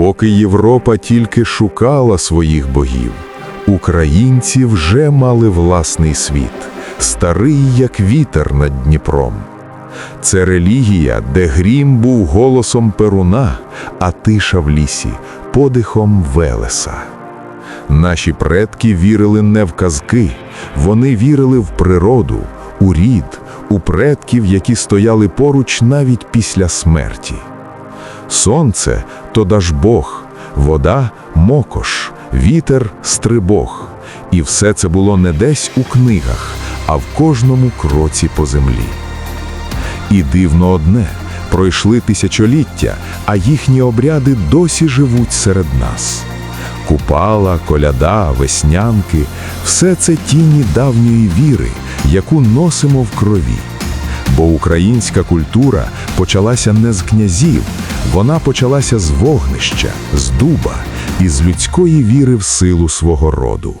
Поки Європа тільки шукала своїх богів, українці вже мали власний світ, старий як вітер над Дніпром. Це релігія, де грім був голосом перуна, а тиша в лісі подихом Велеса. Наші предки вірили не в казки, вони вірили в природу, у рід, у предків, які стояли поруч навіть після смерті. Сонце то Дажбог, вода мокош, вітер стрибог. І все це було не десь у книгах, а в кожному кроці по землі. І дивно одне пройшли тисячоліття, а їхні обряди досі живуть серед нас. Купала, коляда, веснянки все це тіні давньої віри, яку носимо в крові. Бо українська культура почалася не з князів, вона почалася з вогнища, з дуба і з людської віри в силу свого роду.